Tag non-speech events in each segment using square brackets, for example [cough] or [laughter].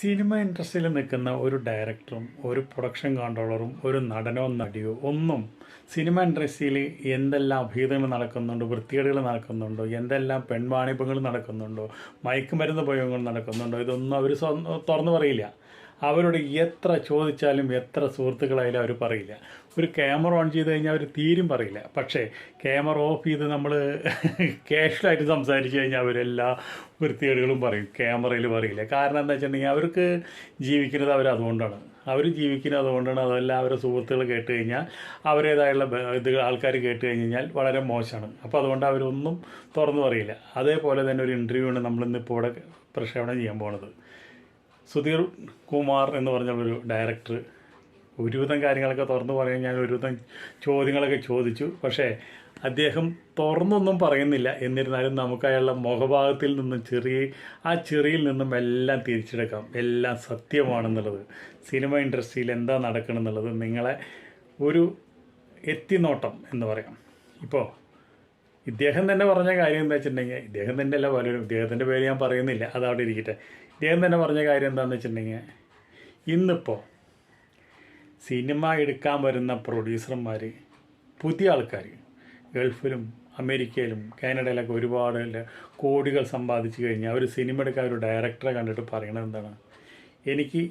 Cinema ഇൻഡസ്ട്രിയിൽ നിൽക്കുന്ന ഒരു ഡയറക്ടറും ഒരു പ്രൊഡക്ഷൻ കൺട്രോളറും ഒരു നടനോ നടിയോ ഒന്നും സിനിമ ഇൻഡസ്ട്രിയിൽ എന്തെല്ലാം അഭീതങ്ങൾ നടക്കുന്നുണ്ടോ വൃത്തികേടുകൾ നടക്കുന്നുണ്ടോ എന്തെല്ലാം പെൺവാണിഭങ്ങൾ നടക്കുന്നുണ്ടോ മയക്കുമരുന്ന് ഉപയോഗങ്ങൾ നടക്കുന്നുണ്ടോ ഇതൊന്നും അവർ തുറന്നു പറയില്ല. അവരോട് എത്ര ചോദിച്ചാലും എത്ര സുഹൃത്തുക്കളായാലും അവർ പറയില്ല. ഒരു ക്യാമറ ഓൺ ചെയ്ത് കഴിഞ്ഞാൽ അവർ തീരും പറയില്ല. പക്ഷേ ക്യാമറ ഓഫ് ചെയ്ത് നമ്മൾ ക്യാഷ്വലായിട്ട് [laughs] സംസാരിച്ച് കഴിഞ്ഞാൽ അവരെല്ലാ വൃത്തികേടുകളും പറയും. ക്യാമറയിൽ പറയില്ല. കാരണം എന്താ വെച്ചിട്ടുണ്ടെങ്കിൽ അവർക്ക് ജീവിക്കുന്നത് അവർ അതുകൊണ്ടാണ്. അവർ ജീവിക്കുന്നത് അതുകൊണ്ടാണ്. അതെല്ലാം അവരെ സുഹൃത്തുക്കൾ കേട്ട് കഴിഞ്ഞാൽ അവരേതായുള്ള ഇത് ആൾക്കാർ കേട്ട് കഴിഞ്ഞാൽ വളരെ മോശമാണ് അപ്പോൾ അതുകൊണ്ട് അവരൊന്നും തുറന്നു പറയില്ല. അതേപോലെ തന്നെ ഒരു ഇന്റർവ്യൂ ആണ് നമ്മളിന്നിപ്പോൾ ഇവിടെ പ്രക്ഷേപണം ചെയ്യാൻ പോണത്. സുധീർ കുമാർ എന്ന് പറഞ്ഞ ഒരു ഡയറക്ടർ ഒരുവിധം കാര്യങ്ങളൊക്കെ തുറന്നു പറയാൻ ഞാൻ ഒരുവിധം ചോദ്യങ്ങളൊക്കെ ചോദിച്ചു. പക്ഷേ അദ്ദേഹം തുറന്നൊന്നും പറയുന്നില്ല. എന്നിരുന്നാലും നമുക്ക് അയാളുടെ മുഖഭാഗത്തിൽ നിന്നും ചെറിയ ആ ചെറിയിൽ നിന്നും എല്ലാം തിരിച്ചെടുക്കാം. എല്ലാം സത്യമാണെന്നുള്ളത്. സിനിമ ഇൻഡസ്ട്രിയിൽ എന്താ നടക്കണമെന്നുള്ളത് നിങ്ങളെ ഒരു എത്തിനോട്ടം എന്ന് പറയാം. ഇപ്പോൾ ഇദ്ദേഹം തന്നെ പറഞ്ഞ കാര്യം എന്താ വെച്ചിട്ടുണ്ടെങ്കിൽ ഇദ്ദേഹം തന്നെ അല്ല പലരും ഇദ്ദേഹത്തിന്റെ പേര് ഞാൻ പറയുന്നില്ല. അത് അവിടെ ഇരിക്കട്ടെ. ഇദ്ദേഹം തന്നെ പറഞ്ഞ കാര്യം എന്താണെന്ന് വെച്ചിട്ടുണ്ടെങ്കിൽ ഇന്നിപ്പോൾ സിനിമ എടുക്കാൻ വരുന്ന പ്രൊഡ്യൂസർമാർ പുതിയ ആൾക്കാർ ഗൾഫിലും അമേരിക്കയിലും കാനഡയിലൊക്കെ ഒരുപാട് കോടികൾ സമ്പാദിച്ചു കഴിഞ്ഞാൽ ഒരു സിനിമ എടുക്കാൻ ഒരു ഡയറക്ടറെ കണ്ടിട്ട് പറയണത് എന്താണ്? എനിക്ക്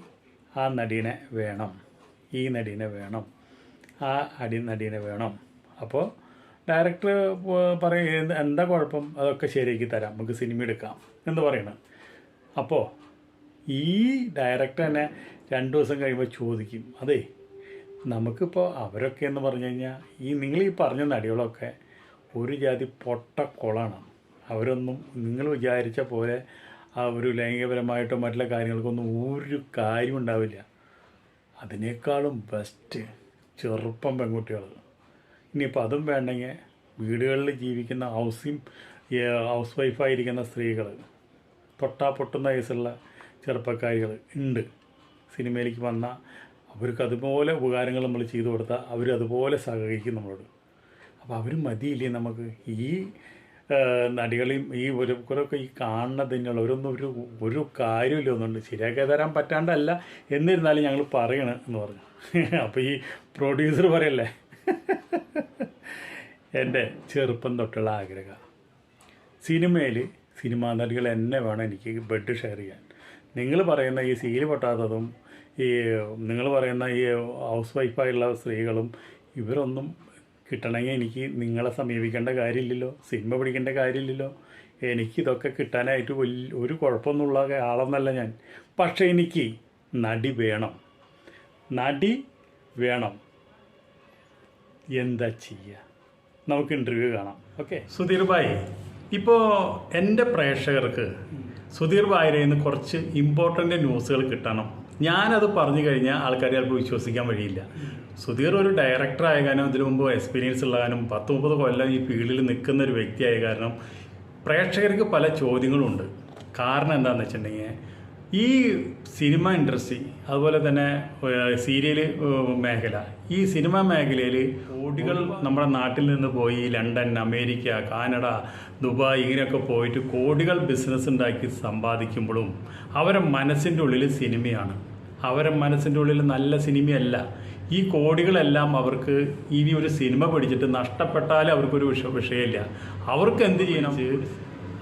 ആ നടീനെ വേണം ഈ നടീനെ വേണം ആ അടി നടീനെ വേണം. അപ്പോൾ ഡയറക്ടർ പറയും എന്താ കുഴപ്പം? അതൊക്കെ ശരിയാക്കി തരാം നമുക്ക് സിനിമ എടുക്കാം എന്ന് പറയണം. അപ്പോൾ ഈ ഡയറക്ടർ തന്നെ രണ്ട് ദിവസം കഴിയുമ്പോൾ ചോദിക്കും അതെ നമുക്കിപ്പോൾ അവരൊക്കെ എന്ന് പറഞ്ഞു കഴിഞ്ഞാൽ ഈ നിങ്ങൾ ഈ പറഞ്ഞ നടികളൊക്കെ ഒരു ജാതി പൊട്ടക്കൊളാണ് അവരൊന്നും നിങ്ങൾ വിചാരിച്ച പോലെ ആ ഒരു ലൈംഗികപരമായിട്ടോ മറ്റുള്ള കാര്യങ്ങൾക്കൊന്നും ഒരു കാര്യം ഉണ്ടാവില്ല. അതിനേക്കാളും ബെസ്റ്റ് ചെറുപ്പം പെൺകുട്ടികൾ. ഇനിയിപ്പോൾ അതും വേണ്ടെങ്കിൽ വീടുകളിൽ ജീവിക്കുന്ന ഹൗസിങ് ഹൗസ് വൈഫായിരിക്കുന്ന സ്ത്രീകൾ തൊട്ടാ പൊട്ടുന്ന വയസ്സുള്ള ചെറുപ്പക്കാരികൾ ഉണ്ട്. സിനിമയിലേക്ക് വന്ന അവർക്ക് അതുപോലെ ഉപകാരങ്ങൾ നമ്മൾ ചെയ്തു കൊടുത്താൽ അവർ അതുപോലെ സഹകരിക്കും നമ്മളോട്. അപ്പോൾ അവർ മതിയില്ലേ നമുക്ക്? ഈ നടികളെയും ഈ ഒരു കുറൊക്കെ ഈ കാണുന്നതിനുള്ള അവരൊന്നും ഒരു ഒരു കാര്യമില്ല ഒന്നുണ്ട്. ശരിയാക്കി തരാൻ പറ്റാണ്ടല്ല. എന്നിരുന്നാലും ഞങ്ങൾ പറയണം എന്ന് പറഞ്ഞു. അപ്പോൾ ഈ പ്രൊഡ്യൂസർ പറയല്ലേ? എന്റെ ചെറുപ്പം തൊട്ടുള്ള ആഗ്രഹം. സിനിമയിൽ സിനിമാ നടികൾ എന്നെ വേണം എനിക്ക് ബെഡ് ഷെയർ ചെയ്യാൻ. നിങ്ങൾ പറയുന്ന ഈ സീൽ പൊട്ടാത്തതും ഈ നിങ്ങൾ പറയുന്ന ഈ ഹൗസ് വൈഫായുള്ള സ്ത്രീകളും ഇവരൊന്നും കിട്ടണമെങ്കിൽ എനിക്ക് നിങ്ങളെ സമീപിക്കേണ്ട കാര്യമില്ലല്ലോ സിനിമ പിടിക്കേണ്ട കാര്യമില്ലല്ലോ. എനിക്കിതൊക്കെ കിട്ടാനായിട്ട് വലിയ ഒരു കുഴപ്പമൊന്നുമുള്ള ആളെന്നല്ല ഞാൻ. പക്ഷേ എനിക്ക് നടി വേണം. നടി വേണം. എന്താ ചെയ്യുക നമുക്ക് ഇന്റർവ്യൂ കാണാം. ഓക്കെ സുധീർ ഭായ് ഇപ്പോൾ എന്റെ പ്രേക്ഷകർക്ക് സുധീർ ഭായിയിൽ നിന്ന് കുറച്ച് ഇമ്പോർട്ടന്റ് ന്യൂസുകൾ കിട്ടണം. ഞാനത് പറഞ്ഞു കഴിഞ്ഞാൽ ആൾക്കാർ ചിലപ്പോൾ വിശ്വസിക്കാൻ വഴിയില്ല. സുധീർ ഒരു ഡയറക്ടർ ആയ കാരണം ഇതിനു മുമ്പ് എക്സ്പീരിയൻസ് ഉള്ള കാരണം പത്ത് മുപ്പത് കൊല്ലം ഈ ഫീൽഡിൽ നിൽക്കുന്ന ഒരു വ്യക്തിയായ കാരണം പ്രേക്ഷകർക്ക് പല ചോദ്യങ്ങളുണ്ട്. കാരണം എന്താണെന്ന് വെച്ചിട്ടുണ്ടെങ്കിൽ ഈ സിനിമ ഇൻഡസ്ട്രി അതുപോലെ തന്നെ സീരിയൽ മേഖല ഈ സിനിമ മേഖലയിൽ കോടികൾ നമ്മുടെ നാട്ടിൽ നിന്ന് പോയി ലണ്ടൻ അമേരിക്ക കാനഡ ദുബായ് ഇങ്ങനെയൊക്കെ പോയിട്ട് കോടികൾ ബിസിനസ് ഉണ്ടാക്കി സമ്പാദിക്കുമ്പോഴും അവരുടെ മനസ്സിന്റെ ഉള്ളിൽ സിനിമയാണ്. അവരെ മനസ്സിന്റെ ഉള്ളിൽ നല്ല സിനിമയല്ല. ഈ കോടികളെല്ലാം അവർക്ക് ഇനി ഒരു സിനിമ പിടിച്ചിട്ട് നഷ്ടപ്പെട്ടാലും അവർക്കൊരു വിഷ വിഷയമില്ല. അവർക്ക് എന്ത് ചെയ്യണം?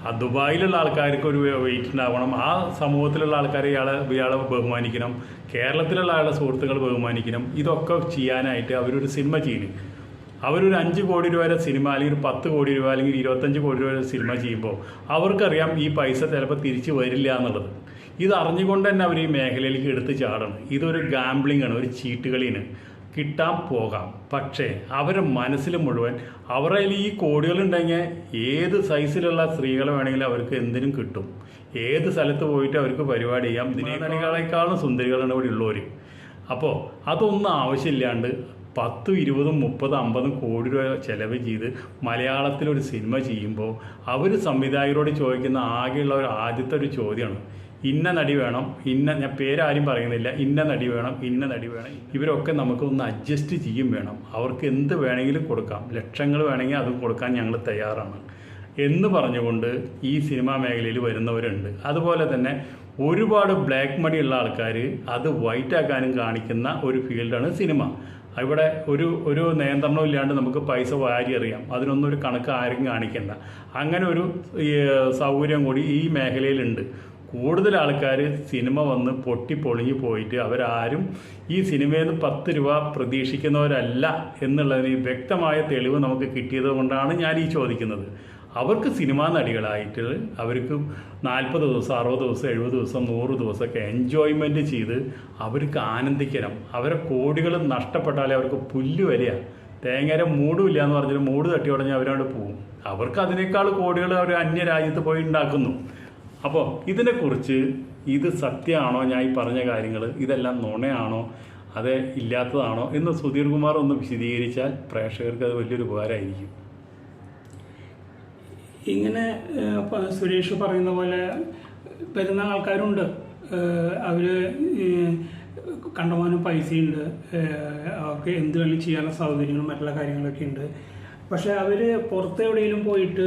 ആ ദുബായിലുള്ള ആൾക്കാർക്ക് ഒരു വെയിറ്റ് ഉണ്ടാവണം. ആ സമൂഹത്തിലുള്ള ആൾക്കാരെ ഇയാളെ ഇയാളെ ബഹുമാനിക്കണം. കേരളത്തിലുള്ള ആളുടെ സുഹൃത്തുക്കൾ ബഹുമാനിക്കണം. ഇതൊക്കെ ചെയ്യാനായിട്ട് അവരൊരു സിനിമ ചെയ്യണം അവരൊരു അഞ്ച് കോടി രൂപ വരെ സിനിമ അല്ലെങ്കിൽ ഒരു പത്ത് കോടി രൂപ അല്ലെങ്കിൽ ഇരുപത്തഞ്ച് കോടി രൂപ വരെ സിനിമ ചെയ്യുമ്പോൾ അവർക്കറിയാം ഈ പൈസ ചിലപ്പോൾ തിരിച്ച് വരില്ല എന്നുള്ളത്. ഇത് അറിഞ്ഞുകൊണ്ട് തന്നെ അവർ ഈ മേഖലയിലേക്ക് എടുത്ത് ചാടണം. ഇതൊരു ഗാംബ്ലിംഗ് ആണ് ഒരു ചീട്ടുകളിയാണ്. കിട്ടാൻ പോകാം. പക്ഷേ അവരുടെ മനസ്സിൽ മുഴുവൻ അവരുടെ ഈ കോടികളുണ്ടെങ്കിൽ ഏത് സൈസിലുള്ള സ്ത്രീകളെ വേണമെങ്കിലും അവർക്ക് എന്തിനും കിട്ടും. ഏത് സ്ഥലത്ത് പോയിട്ട് അവർക്ക് പരിപാടി ചെയ്യാം. ദിനേക്കാളേക്കാളും സുന്ദരികളാണ് ഇവിടെ ഉള്ളവർ അപ്പോൾ അതൊന്നും ആവശ്യമില്ലാണ്ട് പത്തും ഇരുപതും മുപ്പതും അമ്പതും കോടി രൂപ ചെലവ് ചെയ്ത് മലയാളത്തിലൊരു സിനിമ ചെയ്യുമ്പോൾ അവർ സംവിധായകരോട് ചോദിക്കുന്ന ആകെയുള്ള ഒരു ആദ്യത്തെ ഒരു ചോദ്യമാണ്. ഇന്ന നടി വേണം ഇന്ന ഞാൻ പേരാരും പറയുന്നില്ല ഇന്ന നടി വേണം ഇന്ന നടി വേണം. ഇവരൊക്കെ നമുക്ക് ഒന്ന് അഡ്ജസ്റ്റ് ചെയ്യും വേണം. അവർക്ക് എന്ത് വേണമെങ്കിലും കൊടുക്കാം. ലക്ഷങ്ങൾ വേണമെങ്കിൽ അത് കൊടുക്കാൻ ഞങ്ങൾ തയ്യാറാണ്. എന്ന് പറഞ്ഞുകൊണ്ട് ഈ സിനിമാ മേഖലയിൽ വരുന്നവരുണ്ട്. അതുപോലെ തന്നെ ഒരുപാട് ബ്ലാക്ക് മണി ഉള്ള ആൾക്കാർ അത് വൈറ്റാക്കാനും കാണിക്കുന്ന ഒരു ഫീൽഡാണ് സിനിമ. ഇവിടെ ഒരു ഒരു നിയന്ത്രണവും ഇല്ലാണ്ട് നമുക്ക് പൈസ വാരി അറിയാം അതിനൊന്നും ഒരു കണക്ക് ആരും കാണിക്കണ്ട. അങ്ങനെ ഒരു സൗകര്യം കൂടി ഈ മേഖലയിലുണ്ട്. കൂടുതൽ ആൾക്കാർ സിനിമ വന്ന് പൊട്ടി പൊളിഞ്ഞു പോയിട്ട് അവരാരും ഈ സിനിമയിൽ നിന്ന് പത്ത് രൂപ പ്രതീക്ഷിക്കുന്നവരല്ല എന്നുള്ളതിന് വ്യക്തമായ തെളിവ് നമുക്ക് കിട്ടിയത് കൊണ്ടാണ് ഞാൻ ഈ ചോദിക്കുന്നത്. അവർക്ക് സിനിമാ നടികളായിട്ട് അവർക്ക് നാൽപ്പത് ദിവസം അറുപത് ദിവസം എഴുപത് ദിവസം നൂറ് ദിവസമൊക്കെ എൻജോയ്മെന്റ് ചെയ്ത് അവർക്ക് ആനന്ദിക്കണം. അവരെ കോടികൾ നഷ്ടപ്പെട്ടാലേ അവർക്ക് പുല്ല് വരിക. തേങ്ങര മൂടുമില്ല എന്ന് പറഞ്ഞാൽ മൂട് തട്ടി ഉടഞ്ഞ് അവരവിടെ പോകും അവർക്ക് അതിനേക്കാൾ കോടികൾ അവർ അന്യ രാജ്യത്ത് പോയി ഉണ്ടാക്കുന്നു. അപ്പോൾ ഇതിനെക്കുറിച്ച് ഇത് സത്യമാണോ? ഞാൻ ഈ പറഞ്ഞ കാര്യങ്ങൾ ഇതെല്ലാം നുണയാണോ? അത് ഇല്ലാത്തതാണോ? എന്ന് സുധീർ കുമാർ ഒന്ന് വിശദീകരിച്ചാൽ പ്രേക്ഷകർക്ക് അത് വലിയൊരു ഉപകാരമായിരിക്കും. ഇങ്ങനെ സുരേഷ് പറയുന്ന പോലെ വരുന്ന ആൾക്കാരുണ്ട്. അവർ കണ്ടമാനം പൈസയുണ്ട്. അവർക്ക് എന്ത് വേണമെങ്കിലും ചെയ്യാനുള്ള സൗകര്യങ്ങളും മറ്റുള്ള കാര്യങ്ങളൊക്കെ ഉണ്ട്. പക്ഷെ അവർ പുറത്ത് എവിടെയെങ്കിലും പോയിട്ട്